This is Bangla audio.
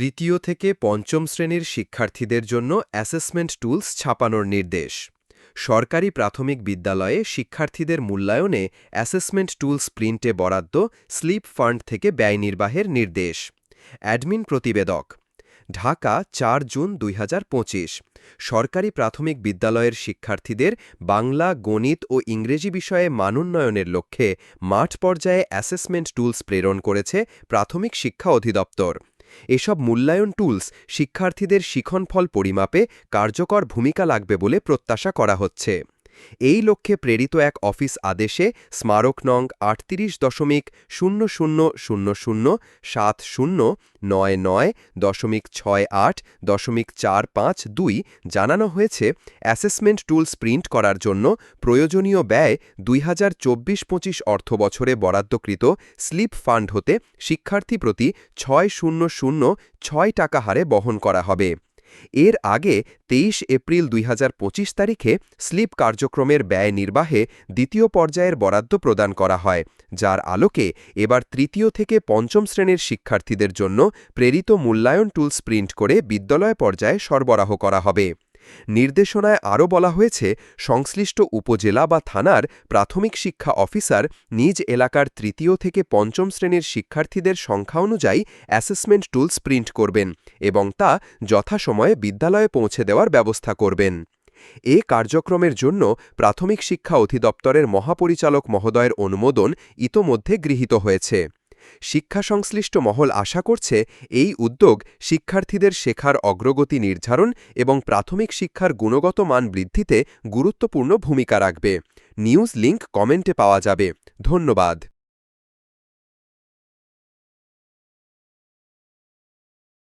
তৃতীয় থেকে পঞ্চম শ্রেণির শিক্ষার্থীদের জন্য অ্যাসেসমেন্ট টুলস ছাপানোর নির্দেশ। সরকারি প্রাথমিক বিদ্যালয়ে শিক্ষার্থীদের মূল্যায়নে অ্যাসেসমেন্ট টুলস প্রিন্টে বরাদ্দ স্লিপ ফান্ড থেকে ব্যয় নির্বাহের নির্দেশ। অ্যাডমিন প্রতিবেদক, ঢাকা, চার জুন দুই হাজার পঁচিশ। সরকারি প্রাথমিক বিদ্যালয়ের শিক্ষার্থীদের বাংলা, গণিত ও ইংরেজি বিষয়ে মানোন্নয়নের লক্ষ্যে মাঠ পর্যায়ে অ্যাসেসমেন্ট টুলস প্রেরণ করেছে প্রাথমিক শিক্ষা অধিদপ্তর। এসব মূল্যায়ন টুলস শিক্ষার্থীদের শিখনফল পরিমাপে কার্যকর ভূমিকা লাগবে বলে প্রত্যাশা করা হচ্ছে। এই লক্ষ্যে প্রেরিত এক অফিস আদেশে স্মারক নং আটত্রিশ দশমিক শূন্য শূন্য শূন্য শূন্য সাত শূন্য নয় নয় দশমিক ছয় আট দশমিক চার পাঁচ দুই জানানো হয়েছে অ্যাসেসমেন্ট টুলস প্রিন্ট করার জন্য প্রয়োজনীয় ব্যয় দুই হাজার চব্বিশ পঁচিশ অর্থবছরে বরাদ্দকৃত স্লিপ ফান্ড হতে শিক্ষার্থী প্রতি ছয় শূন্য শূন্য ছয় টাকা হারে বহন করা হবে। এর আগে তেইশ এপ্রিল দুই হাজার পঁচিশ তারিখে স্লিপ কার্যক্রমের ব্যয় নির্বাহে দ্বিতীয় পর্যায়ের বরাদ্দ প্রদান করা হয়, যার আলোকে এবার তৃতীয় থেকে পঞ্চম শ্রেণির শিক্ষার্থীদের জন্য প্রেরিত মূল্যায়ন টুলস প্রিন্ট করে বিদ্যালয় পর্যায়ে সরবরাহ করা হবে। নির্দেশনায় আরও বলা হয়েছে, সংশ্লিষ্ট উপজেলা বা থানার প্রাথমিক শিক্ষা অফিসার নিজ এলাকার তৃতীয় থেকে পঞ্চম শ্রেণির শিক্ষার্থীদের সংখ্যা অনুযায়ী অ্যাসেসমেন্ট টুলস প্রিন্ট করবেন এবং তা যথাসময়ে বিদ্যালয়ে পৌঁছে দেওয়ার ব্যবস্থা করবেন। এ কার্যক্রমের জন্য প্রাথমিক শিক্ষা অধিদপ্তরের মহাপরিচালক মহোদয়ের অনুমোদন ইতোমধ্যে গৃহীত হয়েছে। শিক্ষা সংশ্লিষ্ট মহল আশা করছে এই উদ্যোগ শিক্ষার্থীদের শেখার অগ্রগতি নির্ধারণ এবং প্রাথমিক শিক্ষার গুণগত মান বৃদ্ধিতে গুরুত্বপূর্ণ ভূমিকা রাখবে। নিউজ লিংক কমেন্টে পাওয়া যাবে। ধন্যবাদ।